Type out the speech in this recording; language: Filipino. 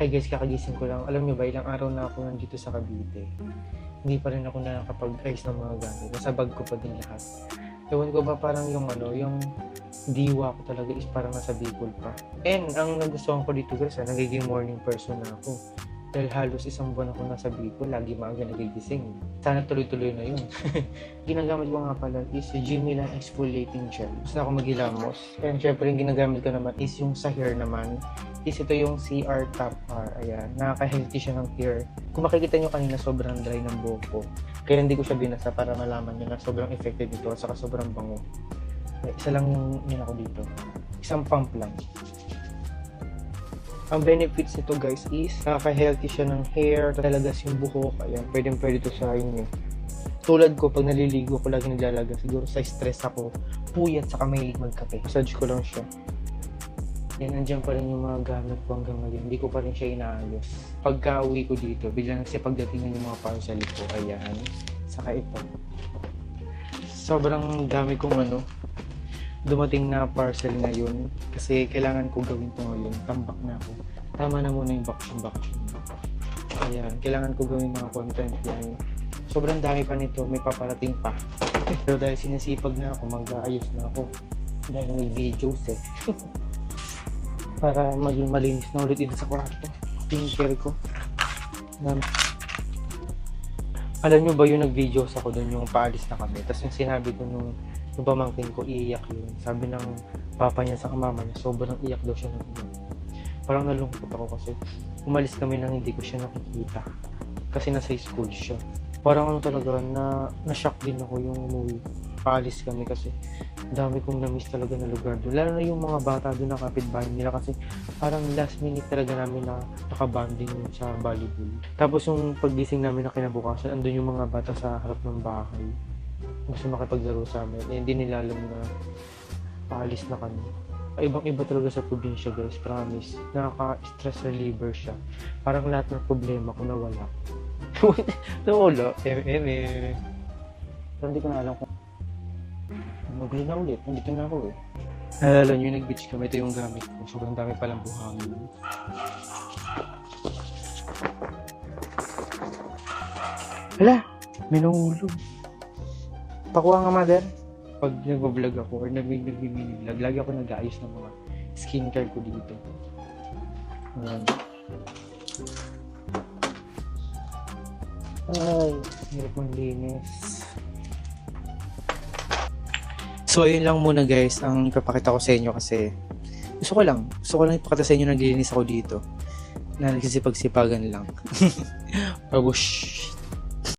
Hi guys, kakagising ko lang. Alam nyo ba, ilang araw na ako nandito sa Cavite. Hindi pa rin ako nakakapag-ayos ng mga gamit. Nasa bag ko pa din lahat. Ewan ko ba parang yung ano, yung diwa ko talaga is parang nasa Bicol pa. And ang nagustuhan ko dito guys, ah, nagiging morning person na ako. Dahil halos isang buwan ako nasa Bicol, lagi maaga nagigising. Sana tuloy-tuloy na yun. ginagamit ko nga pala is yung Jimmy Lang Exfoliating Gel. Gusto ako maghilamos. And syempre yung ginagamit ko naman is yung sa hair naman. Is ito yung CR Top R. Ayan. Nakaka-healthy siya ng hair. Kung makikita nyo kanina sobrang dry ng buhok ko. Kaya hindi ko siya binasa para malaman nyo na sobrang effective ito at saka sobrang bango. Isa lang yung yun ako dito. Isang pump lang. Ang benefits nito guys is nakaka-healthy siya ng hair, talagas yung buhok. Ayan, pwedeng pwede to sa inyo. Tulad ko, pag naliligo ko lagi naglalaga, siguro sa stress ako, puyat saka mahilig magkape. Massage ko lang siya. Yan, nandiyan pa rin yung mga gamit ko hanggang ngayon. Hindi ko pa rin siya inaayos. Pagka uwi ko dito, biglang kasi pagdating yung mga parcel ko, ayan. Saka ito. Sobrang dami kong ano, dumating na parcel ngayon kasi kailangan ko gawin to ngayon. Tambak na ako. Tama na muna yung vacuum-vacuum. Ayan, kailangan ko gawin mga content yan. Sobrang dami pa nito, may paparating pa. Pero dahil sinisipag na ako, mag-aayos na ako. Dahil may videos eh. Para maging malinis na ulit dito sa kwarto. Skincare ko. Dami. Alam nyo ba yung nag-videos ako doon yung paalis na kami. Tapos yung sinabi ko nung yung pamangkin ko, iiyak yun. Sabi ng papa niya sa mama niya, sobrang iyak daw siya ng iyak. Parang nalungkot ako kasi umalis kami nang hindi ko siya nakikita. Kasi nasa school siya. Parang ano talaga, na, na-shock din ako yung umuwi. Paalis kami kasi dami kong na-miss talaga na lugar doon. Lalo na yung mga bata doon na kapitbahay nila kasi parang last minute talaga namin na nakabanding sa volleyball. Tapos yung paggising namin na kinabukasan, andun yung mga bata sa harap ng bahay. Gusto makipaglaro sa amin. Eh, hindi nila alam na paalis na kami. Ibang iba talaga sa probinsya guys, promise. Nakaka-stress reliever siya. Parang lahat ng problema ko nawala. nawala. Eh. Pero hindi ko na alam kung Magulo na ulit. Nandito na ako eh. Naalala nyo, nag-beach kami. Ito yung gamit ko. Sobrang dami palang buhangin. Hala! May nahulog. Pakuha nga, mother. Pag nag-vlog ako or nag-mini vlog, lagi ako nag-aayos ng mga skincare ko dito. Ayan. Ay, hirap ng linis. So, ayun lang muna guys, ang ipapakita ko sa inyo kasi gusto ko lang, gusto ko lang ipakita sa inyo naglilinis ako dito na nagsisipag-sipagan lang. Pabush!